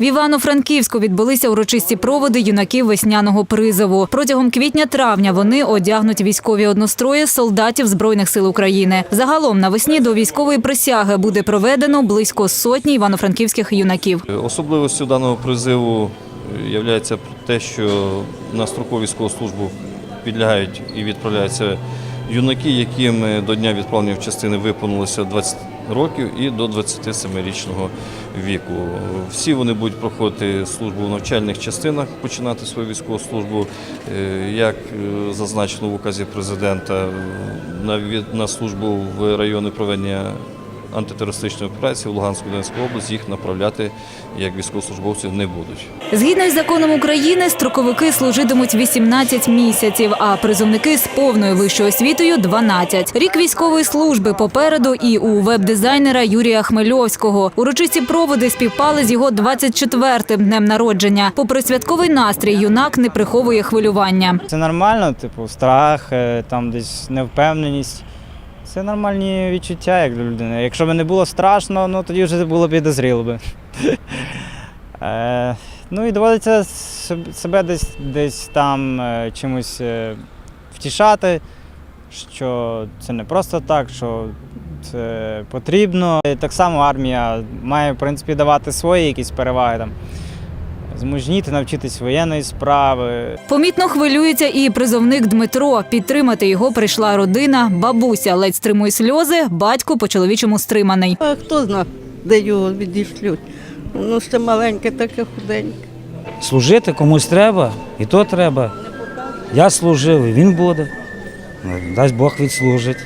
В Івано-Франківську відбулися урочисті проводи юнаків весняного призову. Протягом квітня-травня вони одягнуть військові однострої солдатів Збройних сил України. Загалом навесні до військової присяги буде проведено близько сотні івано-франківських юнаків. Особливостю даного призиву є те, що на строкову військову службу підлягають і відправляються юнаки, яким до дня відправлення в частини виповнилося 20 років і до 27-річного віку. Всі вони будуть проходити службу в навчальних частинах, починати свою військову службу, Е, як е, зазначено в указі президента, на, службу в райони проведення антитерористичної операції в Луганську Донецьку область їх направляти як військовослужбовців не будуть. Згідно із законом України, строковики служитимуть 18 місяців, а призовники з повною вищою освітою 12. Рік військової служби попереду і у веб-дизайнера Юрія Хмельовського. Урочисті проводи співпали з його 24-м днем народження. Попри святковий настрій, юнак не приховує хвилювання. Це нормально, типу, страх, е, там десь невпевненість. Це нормальні відчуття як для людини. Якщо б не було страшно, ну тоді вже було б підозріло би. Е, ну і доводиться себе десь, десь там е, чимось е, втішати, що це не просто так, що це потрібно. Так само армія має, в принципі, давати свої якісь переваги там. Змужніти, навчитись воєнної справи, Помітно хвилюється і призовник Дмитро. Підтримати його прийшла родина. Бабуся ледь стримує сльози, батько по чоловічому стриманий. А хто зна, де його відійшлють? Ну, ще маленьке, таке худеньке. Служити комусь треба, і то треба. Я служив, і він буде. Дасть Бог відслужить,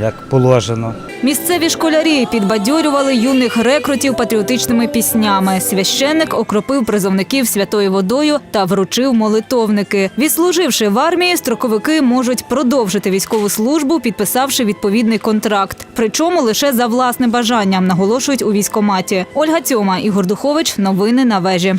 як положено. Місцеві школярі підбадьорювали юних рекрутів патріотичними піснями. Священник окропив призовників святою водою та вручив молитовники. Відслуживши в армії, строковики можуть продовжити військову службу, підписавши відповідний контракт. Причому лише за власним бажанням наголошують у військоматі. Ольга Цьома Ігор Духович. Новини на вежі.